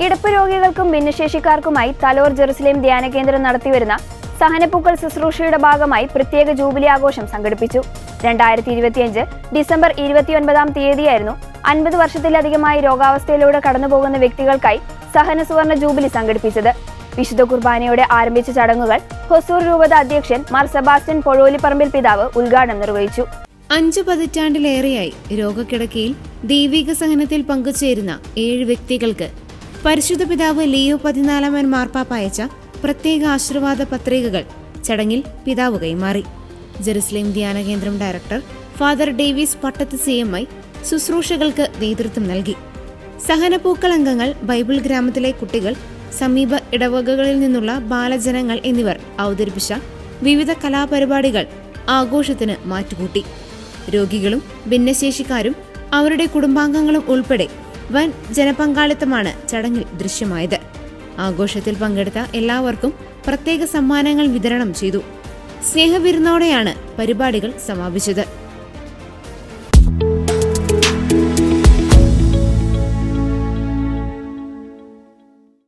കിടപ്പ് രോഗികൾക്കും ഭിന്നശേഷിക്കാർക്കുമായി തലോർ ജെറുസലേം ധ്യാന കേന്ദ്രം നടത്തിവരുന്ന സഹനപ്പൂക്കൾ ശുശ്രൂഷയുടെ ഭാഗമായി പ്രത്യേക ജൂബിലി ആഘോഷം സംഘടിപ്പിച്ചു. രണ്ടായിരത്തി ഇരുപത്തിയഞ്ച് ഡിസംബർ ഇരുപത്തിയൊൻപതാം തീയതിയായിരുന്നു അൻപത് വർഷത്തിലധികമായി രോഗാവസ്ഥയിലൂടെ കടന്നുപോകുന്ന വ്യക്തികൾക്കായി സഹന സുവർണ ജൂബിലി സംഘടിപ്പിച്ചത്. വിശുദ്ധ കുർബാനയോടെ ആരംഭിച്ച ചടങ്ങുകൾ ഹൊസൂർ രൂപത അധ്യക്ഷൻ മാർ സെബാസ്റ്റ്യൻ പൊഴോലിപ്പറമ്പിൽ പിതാവ് ഉദ്ഘാടനം നിർവഹിച്ചു. അഞ്ചു പതിറ്റാണ്ടിലേറെയായി രോഗക്കിടക്കയിൽ ദൈവിക സഹനത്തിൽ പങ്കുചേരുന്ന ഏഴ് വ്യക്തികൾക്ക് പരിശുദ്ധ പിതാവ് ലിയോ പതിനാലാമൻ മാർപ്പാപ്പ അയച്ച പ്രത്യേക ആശീർവാദ പത്രികകൾ ചടങ്ങിൽ പിതാവ് കൈമാറി. ജെറുസലേം ധ്യാന കേന്ദ്രം director father Davis Pattath C M I ശുശ്രൂഷകൾക്ക് നേതൃത്വം നൽകി. സഹനപൂക്കൾ അംഗങ്ങൾ ബൈബിൾ ഗ്രാമത്തിലെ കുട്ടികൾ സമീപ ഇടവകകളിൽ നിന്നുള്ള ബാലജനങ്ങൾ എന്നിവർ അവതരിപ്പിച്ച വിവിധ കലാപരിപാടികൾ ആഘോഷത്തിന് മാറ്റുകൂട്ടി. രോഗികളും ഭിന്നശേഷിക്കാരും അവരുടെ കുടുംബാംഗങ്ങളും ഉൾപ്പെടെ വൻ ജനപങ്കാളിത്തമാണ് ചടങ്ങിൽ ദൃശ്യമായത്. ആഘോഷത്തിൽ പങ്കെടുത്ത എല്ലാവർക്കും പ്രത്യേക സമ്മാനങ്ങൾ വിതരണം ചെയ്തു. സ്നേഹവിരുന്നോടെയാണ് പരിപാടികൾ സമാപിച്ചത്.